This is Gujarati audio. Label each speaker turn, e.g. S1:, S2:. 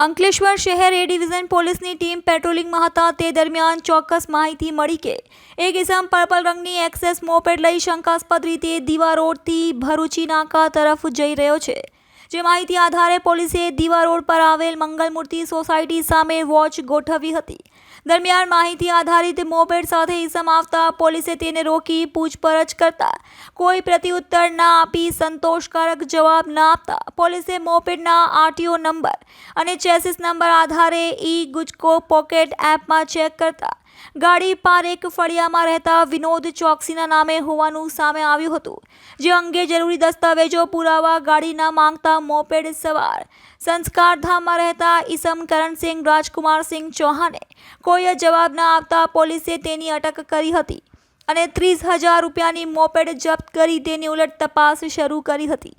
S1: અંકલેશ્વર શહેર એ ડિવિઝન પોલીસની ટીમ પેટ્રોલિંગમાં હતા તે દરમિયાન ચોક્કસ માહિતી મળી કે એક ઇસમ પર્પલ રંગની એક્સેસ મોપેડ લઈ શંકાસ્પદ રીતે દીવા રોડથી ભરૂચી નાકા તરફ જઈ રહ્યો છે. જે માહિતી આધારે પોલીસે દીવા રોડ પર આવેલ મંગલમૂર્તિ સોસાયટી સામે વોચ ગોઠવી હતી. દરમિયાન માહિતી આધારિત મોપેડ સાથે ઇસમ આવતા પોલીસે તેને રોકી પૂછપરછ કરતા કોઈ પ્રત્યુત્તર ના આપી સંતોષકારક જવાબ ના આપતા પોલીસે મોપેડના આરટીઓ નંબર અને ચેસિસ નંબર આધારે ઈ ગુજકો પોકેટ એપમાં ચેક કરતા ગાડી પારેખ ફળિયામાં રહેતા વિનોદ ચોકસીના નામે હોવાનું સામે આવ્યું હતું. જે અંગે જરૂરી દસ્તાવેજો પુરાવા ગાડીના માંગતા મોપેડ સવાર. સંસ્કારધામમાં રહેતા ઈસમ કરણસિંહ રાજકુમારસિંહ ચૌહાણે કોઈ જવાબ ન આપતા પોલીસે તેની અટક કરી હતી અને ત્રીસ હજાર રૂપિયાની મોપેડ જપ્ત કરી તેની ઉલટ તપાસ શરૂ કરી હતી.